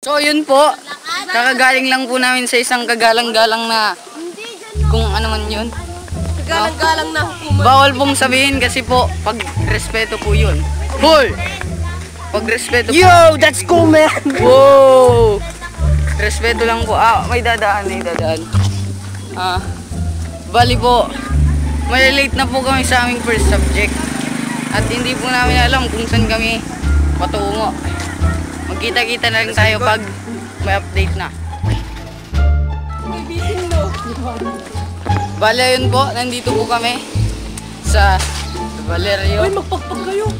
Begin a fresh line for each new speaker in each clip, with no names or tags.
So yun po, kakagaling lang po namin sa isang kagalang-galang na kung ano man yun.
Galang-galang na hukuman.
Bawal pong sabihin kasi po, pag respeto po yun. Hoy! Pag respeto po.
Yo, that's cool, man.
Wow! Respeto lang po. Ah, may dadaan, may dadaan. Ah, bali po, malilate na po kami sa aming first subject. At hindi po namin alam kung saan kami patungo. Magkita-kita na lang tayo pag may update na. Bali, yun po, nandito po kami sa Valerio.
Uy, magpagpag kayo.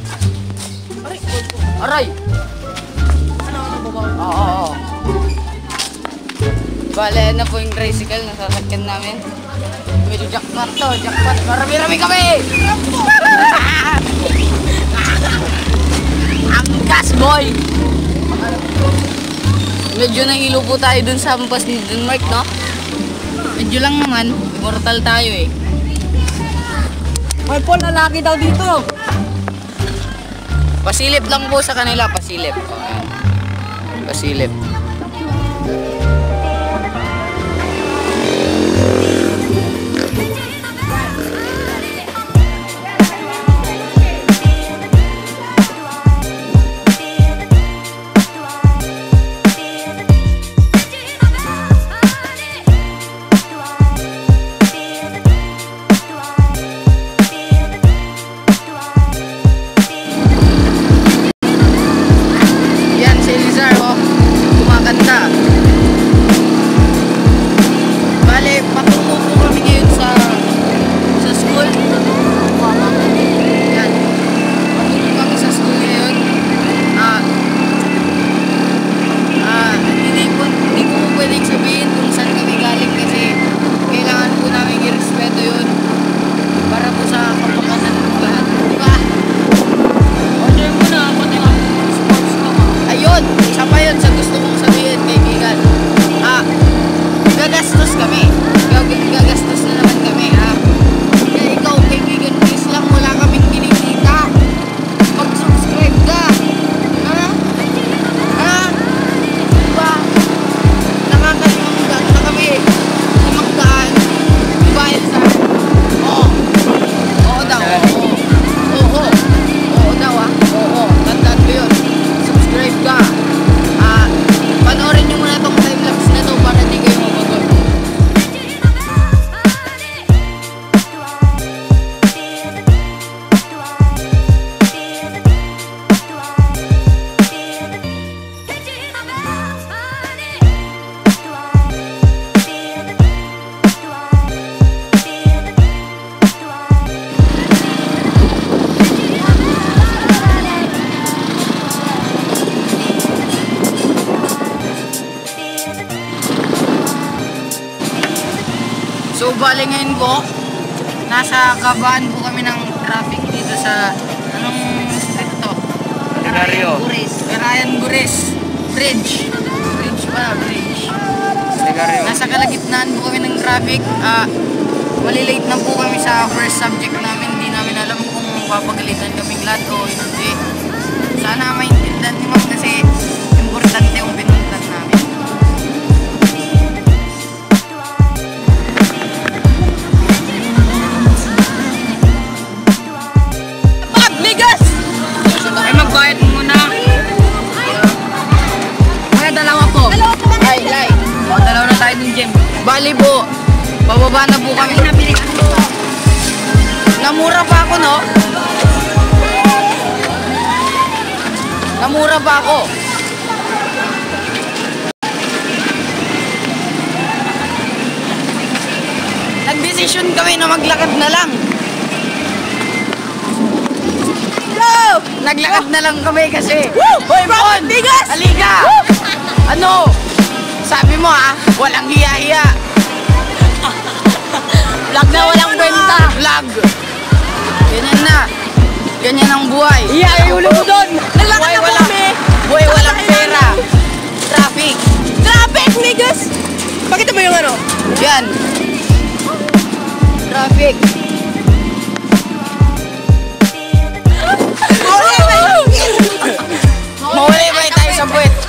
Aray.
Aray!
Ano, ano, baba?
Oo, oo, oo. Bale, na po yung tricycle na sasakyan namin. Medyo jackpot to, jackpot. Marami-rami kami! Ang gas, boy! Medyo nahilo po tayo dun sa hampas ni Denmark, no? Medyo lang naman, immortal tayo eh.
May Paul, lalaki daw dito.
Pasilip lang po sa kanila, pasilip. Pasilip. Bali ngayon po, nasa kabaan po kami ng traffic dito sa, anong street to?
Legario.
Gures. Carayan Gures. Bridge. Bridge pa, bridge.
Legario.
Nasa kalagitnaan po kami ng traffic. Ah, malilate na po kami sa first subject namin. Hindi namin alam kung papagalitan kaming lahat o hindi. Sana maintindihan ni Ma'am Bali po, bababa na po kami. Nabili ko. Namura pa ako, no? Namura pa ako. Nagdesisyon kami na maglakad na lang. Naglakad na lang kami kasi.
Woo!
Hoy, Mon!
Bigas!
Halika! Ano? Sabi mo ah, walang hiya-hiya.
Vlog na walang kwenta.
Vlog. Ganyan na. Ganyan ang buhay.
Iya, ay ulo mo doon.
Buhay
na
wala.
kami.
Buhay walang pera. Traffic.
Traffic, niggas! Pakita mo yung ano?
Yan. Traffic.
Mawala ba
tayo sa puwet?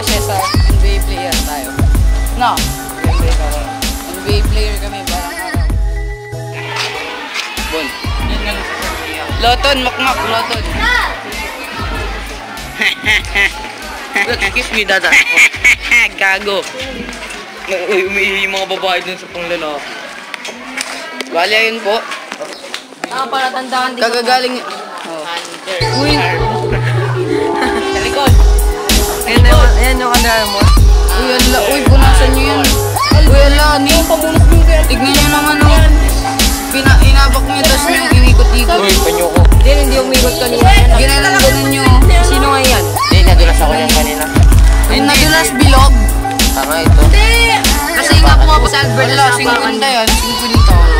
ba siya sa NBA player tayo? No.
NBA kami.
NBA player kami, parang araw.
Bon. Yun.
Loton, makmak, loton.
Look, kiss me, dada. Gago. Uy, umiihi yung mga babae dun sa panglalaki.
Bali, ayun po.
Ah, para tandaan din.
Kagagaling... Oh.
Hunter. Uy. Jar mo.
Uy, ala, uy, punasan nyo yan. Uy, ala, ano ni. Tignan nyo naman, no. Pina, inabak nyo, tapos nyo, inikot-ikot.
Uy, panyo ko.
Din, hindi umikot kanina.
Ginalang ganun nyo. Oh.
Sino nga yan?
Hindi, nadulas ako yan kanina.
Ay, nadulas bilog.
Tama ito.
Kasi nga po ako sa Albert,
lasing ko na
yun. Singko dito.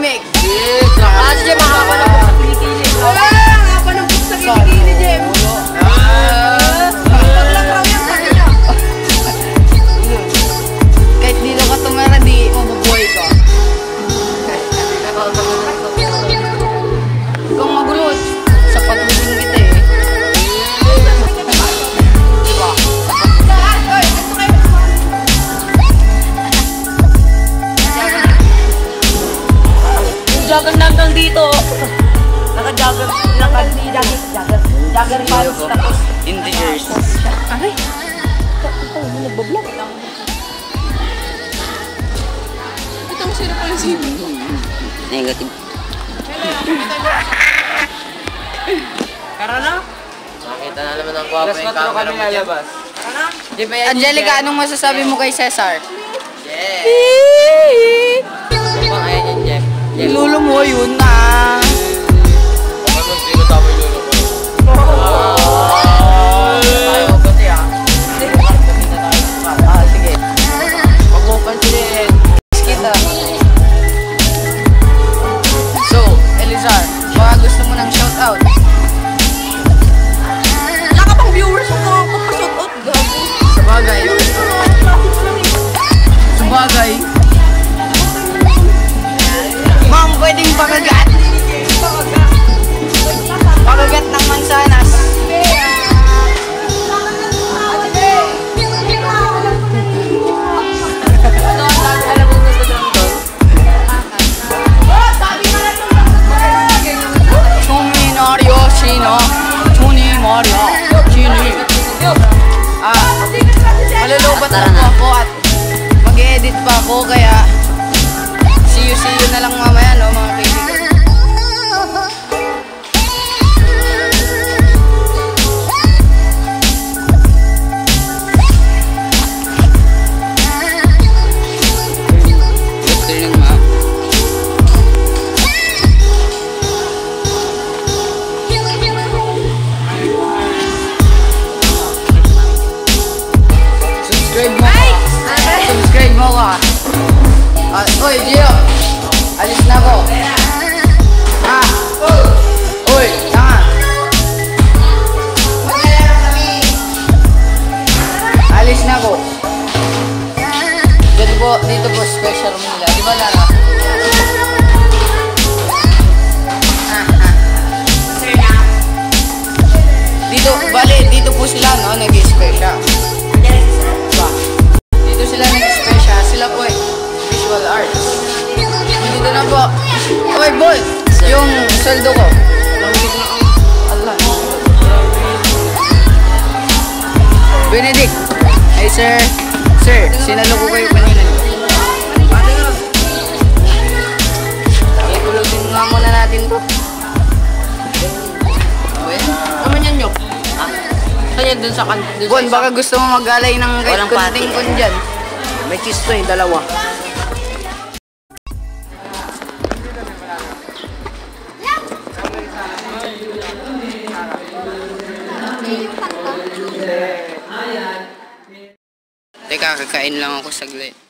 Remix आज ये महाबल nandito. Naka-jagger, naka-jagger, jagger, jagger pants. Tapos, in the jersey. Aray! Ito, oh, nagbablog lang.
Itong sino pala si
Negative.
Tara na.
Makita na naman ang guwapo yung camera mo dyan.
Tara.
Angelica, anong masasabi mo kay Cesar?
Yeah.
Malulubat na ako at mag-edit pa ako kaya see you see you na lang mamaya no mga kaibigan. Sweldo ko. Allah. Benedict. Ay, sir. Sir, sinalo ko kayo kanina. Ikulogin nga muna natin to. Well,
Naman yan nyok. Kanya dun sa kan. dun sa
Bon, baka gusto mo mag-alay ng kahit kunting kun dyan.
May cheese to eh, dalawa.
Kakain lang ako saglit.